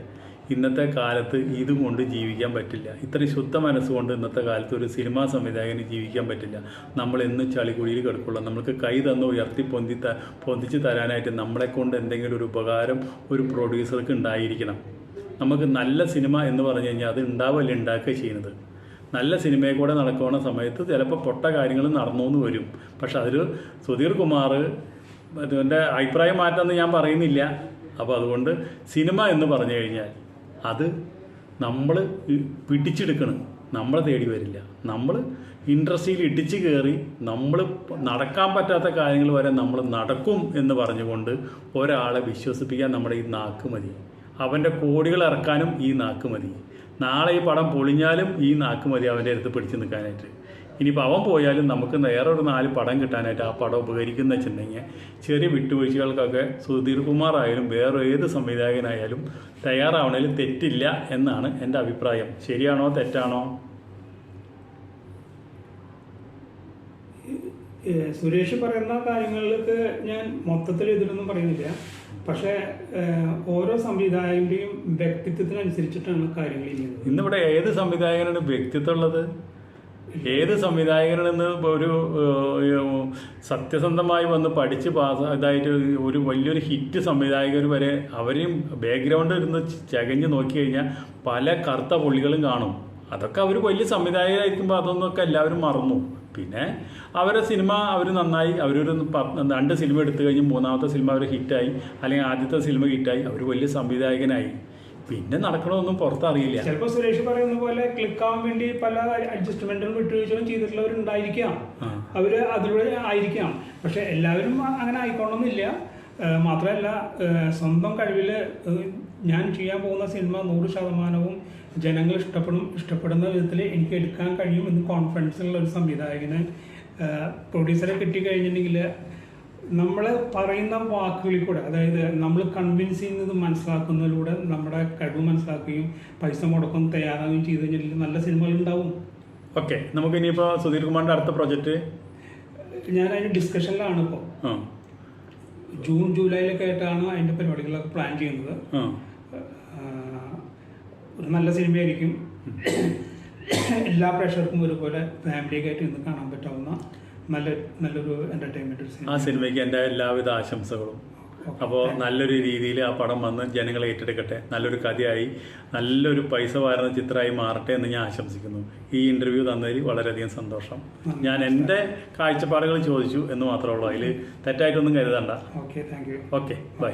ഇന്നത്തെ കാലത്ത് ഇതുകൊണ്ട് ജീവിക്കാൻ പറ്റില്ല. ഇത്രയും ശുദ്ധ മനസ്സുകൊണ്ട് ഇന്നത്തെ കാലത്ത് ഒരു സിനിമാ സംവിധായകന് ജീവിക്കാൻ പറ്റില്ല. നമ്മൾ എന്ന് ചളികുഴിയിൽ കിടക്കുള്ളൂ. നമ്മൾക്ക് കൈ തന്ന് ഉയർത്തി പൊന്തി പൊന്തിച്ച് തരാനായിട്ട് നമ്മളെ കൊണ്ട് എന്തെങ്കിലും ഒരു ഉപകാരം ഒരു പ്രൊഡ്യൂസർക്ക് ഉണ്ടായിരിക്കണം. നമുക്ക് നല്ല സിനിമ എന്ന് പറഞ്ഞു കഴിഞ്ഞാൽ അത് ഉണ്ടാവല്ല ഉണ്ടാക്കുക ചെയ്യുന്നത്. നല്ല സിനിമയെ കൂടെ നടക്കുന്ന സമയത്ത് ചിലപ്പോൾ പൊട്ട കാര്യങ്ങൾ നടന്നു എന്ന് വരും. പക്ഷെ അതിൽ സുധീർ കുമാർ അതിന്റെ അഭിപ്രായം മാറ്റമെന്ന് ഞാൻ പറയുന്നില്ല. അപ്പോൾ അതുകൊണ്ട് സിനിമ എന്ന് പറഞ്ഞു കഴിഞ്ഞാൽ അത് നമ്മൾ പിടിച്ചെടുക്കണം. നമ്മൾ തേടി വരില്ല. നമ്മൾ ഇൻഡസ്ട്രിയിൽ ഇടിച്ചു കയറി നമ്മൾ നടക്കാൻ പറ്റാത്ത കാര്യങ്ങൾ വരെ നമ്മൾ നടക്കും എന്ന് പറഞ്ഞുകൊണ്ട് ഒരാളെ വിശ്വസിപ്പിക്കാൻ നമ്മുടെ ഈ നാക്ക് മതി. അവന്റെ കോടികൾ ഇറക്കാനും ഈ നാക്ക് മതി. നാളെ ഈ പടം പൊളിഞ്ഞാലും ഈ നാക്ക് മതി അവന്റെ അടുത്ത് പിടിച്ചു നിൽക്കാനായിട്ട്. ഇനിയിപ്പോൾ അവൻ പോയാലും നമുക്ക് വേറെ ഒരു നാല് പടം കിട്ടാനായിട്ട് ആ പടം ഉപകരിക്കുന്ന വെച്ചിട്ടുണ്ടെങ്കിൽ ചെറിയ വിട്ടുവീഴ്ചകൾക്കൊക്കെ സുധീർ കുമാർ ആയാലും വേറെ ഏത് സംവിധായകനായാലും തയ്യാറാവണതിൽ തെറ്റില്ല എന്നാണ് എന്റെ അഭിപ്രായം. ശരിയാണോ തെറ്റാണോ? സുരേഷ് പറയുന്ന കാര്യങ്ങളിലൊക്കെ ഞാൻ മൊത്തത്തിൽ ഇതിലൊന്നും പറയുന്നില്ല. പക്ഷേ ഓരോ സംവിധായകന്റെയും വ്യക്തിത്വത്തിനനുസരിച്ചിട്ടാണ് കാര്യങ്ങൾ ഇന്നിവിടെ ഏത് സംവിധായകനാണ് വ്യക്തിത്വം ഉള്ളത്? ഏത് സംവിധായകനിൽ നിന്ന് ഒരു സത്യസന്ധമായി വന്ന് പഠിച്ച് പാസ് ഇതായിട്ട് ഒരു വലിയൊരു ഹിറ്റ് സംവിധായകർ വരെ അവരെയും ബാക്ക്ഗ്രൗണ്ട് ഇരുന്ന് ചകഞ്ഞ് നോക്കി കഴിഞ്ഞാൽ പല കറുത്ത പുള്ളികളും കാണും. അതൊക്കെ അവർ വലിയ സംവിധായകരായിരിക്കുമ്പോൾ അതൊന്നൊക്കെ എല്ലാവരും മറന്നു. പിന്നെ അവരെ സിനിമ അവർ നന്നായി അവരൊരു രണ്ട് സിനിമ എടുത്തു കഴിഞ്ഞ് മൂന്നാമത്തെ സിനിമ അവർ ഹിറ്റായി അല്ലെങ്കിൽ ആദ്യത്തെ സിനിമ ഹിറ്റായി അവർ വലിയ സംവിധായകനായി. പിന്നെ നടക്കണമെന്നും പുറത്തറിയില്ല. ചിലപ്പോൾ സുരേഷ് പറയുന്ന പോലെ ക്ലിക്ക് ആവാൻ വേണ്ടി പല അഡ്ജസ്റ്റ്മെന്റുകളും വിട്ടുവീഴ്ചകളും ചെയ്തിട്ടുള്ളവരുണ്ടായിരിക്കാം. അവർ അതിലൂടെ ആയിരിക്കാം. പക്ഷെ എല്ലാവരും അങ്ങനെ ആയിക്കോണമെന്നില്ല മാത്രല്ല മാത്രമല്ല സ്വന്തം കഴിവിൽ ഞാൻ ചെയ്യാൻ പോകുന്ന സിനിമ നൂറ് ശതമാനവും ജനങ്ങൾ ഇഷ്ടപ്പെടും ഇഷ്ടപ്പെടുന്ന വിധത്തിൽ എനിക്ക് എടുക്കാൻ കഴിയും എന്ന് കോൺഫിഡൻസ് ഉള്ള ഒരു സംവിധായകന് പ്രൊഡ്യൂസറെ കിട്ടിക്കഴിഞ്ഞിട്ടുണ്ടെങ്കിൽ നമ്മൾ പറയുന്ന വാക്കുകളിൽ കൂടെ അതായത് നമ്മൾ കൺവിൻസ് ചെയ്യുന്നത് മനസ്സിലാക്കുന്നതിലൂടെ നമ്മുടെ കഴിവ് മനസ്സിലാക്കുകയും പൈസ മുടക്കം തയ്യാറാവുകയും ചെയ്തു കഴിഞ്ഞാൽ നല്ല സിനിമകൾ ഉണ്ടാവും. ഓക്കെ നമുക്ക് ഇനിയിപ്പോൾ സുധീർ കുമാറിന്റെ അടുത്ത പ്രോജക്റ്റ് ഞാൻ അതിന്റെ ഡിസ്കഷനിലാണ് ഇപ്പോൾ ജൂൺ ജൂലൈയിലൊക്കെ ആയിട്ടാണ് അതിന്റെ പരിപാടികളൊക്കെ പ്ലാൻ ചെയ്യുന്നത്. ഒരു നല്ല സിനിമയായിരിക്കും. എല്ലാ പ്രേക്ഷകർക്കും ഒരുപോലെ ഫാമിലിയൊക്കെ ആയിട്ട് ഇന്ന് കാണാൻ പറ്റാവുന്ന നല്ല നല്ലൊരു എന്റർടൈൻമെന്റ് ആ സിനിമയ്ക്ക് എന്റെ എല്ലാവിധ ആശംസകളും. അപ്പോൾ നല്ലൊരു രീതിയിൽ ആ പടം വന്ന് ജനങ്ങളെ ഏറ്റെടുക്കട്ടെ. നല്ലൊരു കഥയായി നല്ലൊരു പൈസ വാരുന്ന ചിത്രമായി മാറട്ടെ എന്ന് ഞാൻ ആശംസിക്കുന്നു. ഈ ഇന്റർവ്യൂ തന്നതിൽ വളരെയധികം സന്തോഷം. ഞാൻ എന്റെ കാഴ്ചപ്പാടുകൾ ചോദിച്ചു എന്ന് മാത്രമേ ഉള്ളൂ. അതിൽ തെറ്റായിട്ടൊന്നും കരുതണ്ട. Okay bye